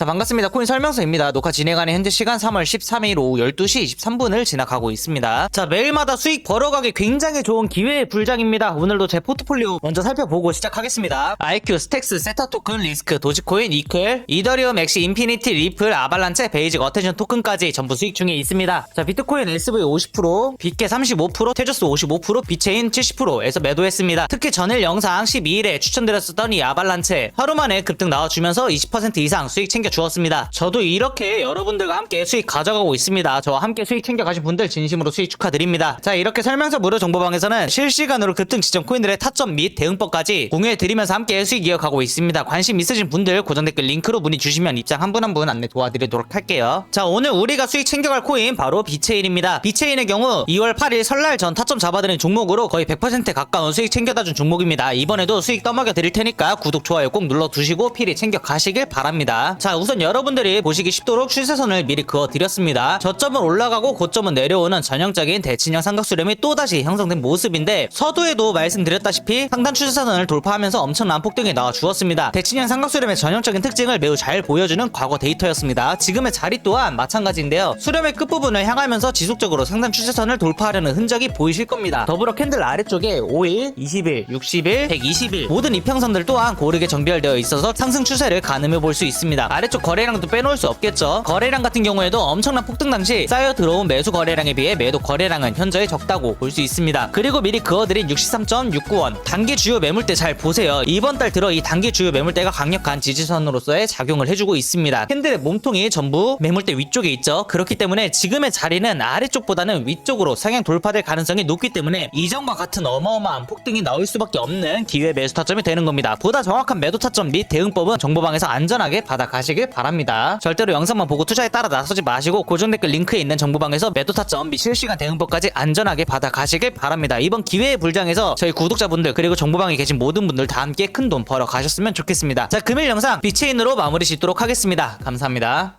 자 반갑습니다. 코인 설명서입니다. 녹화 진행하는 현재 시간 3월 13일 오후 12시 23분을 지나가고 있습니다. 자 매일마다 수익 벌어가기 굉장히 좋은 기회의 불장입니다. 오늘도 제 포트폴리오 먼저 살펴보고 시작하겠습니다. IQ, 스택스, 세타 토큰, 리스크, 도지코인, 이클, 이더리움, 엑시, 인피니티, 리플, 아발란체, 베이직, 어텐션 토큰까지 전부 수익 중에 있습니다. 자 비트코인 SV 50% 빗게 35% 테저스 55% 비체인 70%에서 매도했습니다. 특히 전일 영상 12일에 추천드렸었던 이 아발란체 하루 만에 급등 나와주면서 20% 이상 수익 챙겨 주었습니다. 저도 이렇게 여러분들과 함께 수익 가져가고 있습니다. 저와 함께 수익 챙겨 가신 분들 진심으로 수익 축하드립니다. 자 이렇게 설명서 무료 정보방에서는 실시간으로 급등 지점 코인들의 타점 및 대응법까지 공유해 드리면서 함께 수익 이어가고 있습니다. 관심 있으신 분들 고정 댓글 링크로 문의 주시면 입장 한 분 한분 안내 도와드리도록 할게요. 자 오늘 우리가 수익 챙겨갈 코인 바로 비체인입니다. 비체인의 경우 2월 8일 설날 전 타점 잡아드린 종목으로 거의 100% 가까운 수익 챙겨다 준 종목입니다. 이번에도 수익 떠먹여 드릴 테니까 구독 좋아요 꼭 눌러 두시고 필히 챙겨 가시길 바랍니다. 자 우선 여러분들이 보시기 쉽도록 추세선을 미리 그어 드렸습니다. 저점은 올라가고 고점은 내려오는 전형적인 대칭형 삼각수렴이 또다시 형성된 모습인데 서두에도 말씀드렸다시피 상단 추세선을 돌파하면서 엄청난 폭등이 나와 주었습니다. 대칭형 삼각수렴의 전형적인 특징을 매우 잘 보여주는 과거 데이터였습니다. 지금의 자리 또한 마찬가지인데요. 수렴의 끝부분을 향하면서 지속적으로 상단 추세선을 돌파하려는 흔적이 보이실 겁니다. 더불어 캔들 아래쪽에 5일, 20일, 60일, 120일 모든 이평선들 또한 고르게 정비되어 있어서 상승 추세를 가늠해 볼 수 있습니다. 아래쪽 거래량도 빼놓을 수 없겠죠. 거래량 같은 경우에도 엄청난 폭등 당시 쌓여 들어온 매수 거래량에 비해 매도 거래량은 현저히 적다고 볼 수 있습니다. 그리고 미리 그어드린 63.69원 단기 주요 매물대 잘 보세요. 이번 달 들어 이 단기 주요 매물대가 강력한 지지선으로서의 작용을 해주고 있습니다. 캔들의 몸통이 전부 매물대 위쪽에 있죠. 그렇기 때문에 지금의 자리는 아래쪽보다는 위쪽으로 상향 돌파될 가능성이 높기 때문에 이전과 같은 어마어마한 폭등이 나올 수밖에 없는 기회 매수 타점이 되는 겁니다. 보다 정확한 매도 타점 및 대응법은 정보방에서 안전하게 받아가 시길 바랍니다. 절대로 영상만 보고 투자에 따라 나서지 마시고 고정 댓글 링크에 있는 정보방에서 매도 타점 및 실시간 대응법까지 안전하게 받아 가시길 바랍니다. 이번 기회의 불장에서 저희 구독자분들 그리고 정보방에 계신 모든 분들 다 함께 큰 돈 벌어 가셨으면 좋겠습니다. 자 금일 영상 비체인으로 마무리 짓도록 하겠습니다. 감사합니다.